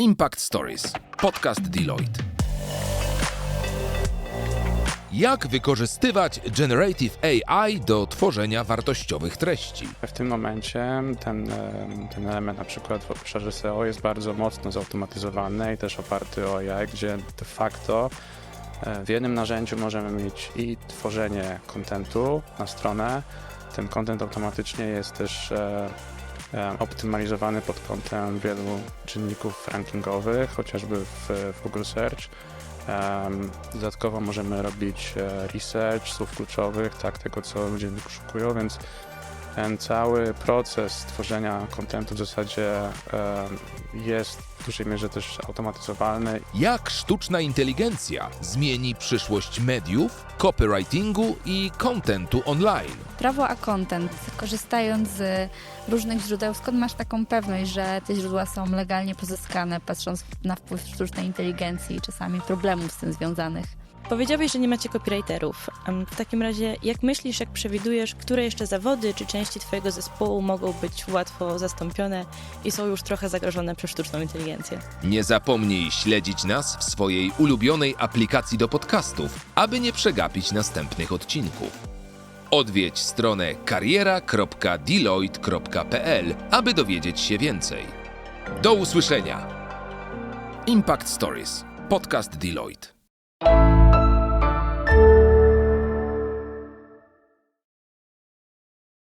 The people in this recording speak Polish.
Impact Stories. Podcast Deloitte. Jak wykorzystywać Generative AI do tworzenia wartościowych treści? W tym momencie ten, ten element na przykład w obszarze SEO jest bardzo mocno zautomatyzowany i też oparty o AI, gdzie de facto e, w jednym narzędziu możemy mieć i tworzenie kontentu na stronę. Ten kontent automatycznie jest też e, optymalizowany pod kątem wielu czynników rankingowych, chociażby w, w Google Search. Dodatkowo możemy robić e, research słów kluczowych, tak, tego co ludzie wyszukują, więc ten cały proces tworzenia kontentu w zasadzie jest w dużej mierze też automatyzowalny. Jak sztuczna inteligencja zmieni przyszłość mediów, copywritingu i kontentu online? Prawo a content, korzystając z różnych źródeł, skąd masz taką pewność, że te źródła są legalnie pozyskane, patrząc na wpływ sztucznej inteligencji i czasami problemów z tym związanych? Powiedziałeś, że nie macie copywriterów. W takim razie, jak myślisz, jak przewidujesz, które jeszcze zawody czy części Twojego zespołu mogą być łatwo zastąpione i są już trochę zagrożone przez sztuczną inteligencję? Nie zapomnij śledzić nas w swojej ulubionej aplikacji do podcastów, aby nie przegapić następnych odcinków. Odwiedź stronę kariera.deloitte.pl, aby dowiedzieć się więcej. Do usłyszenia! Impact Stories. Podcast Deloitte.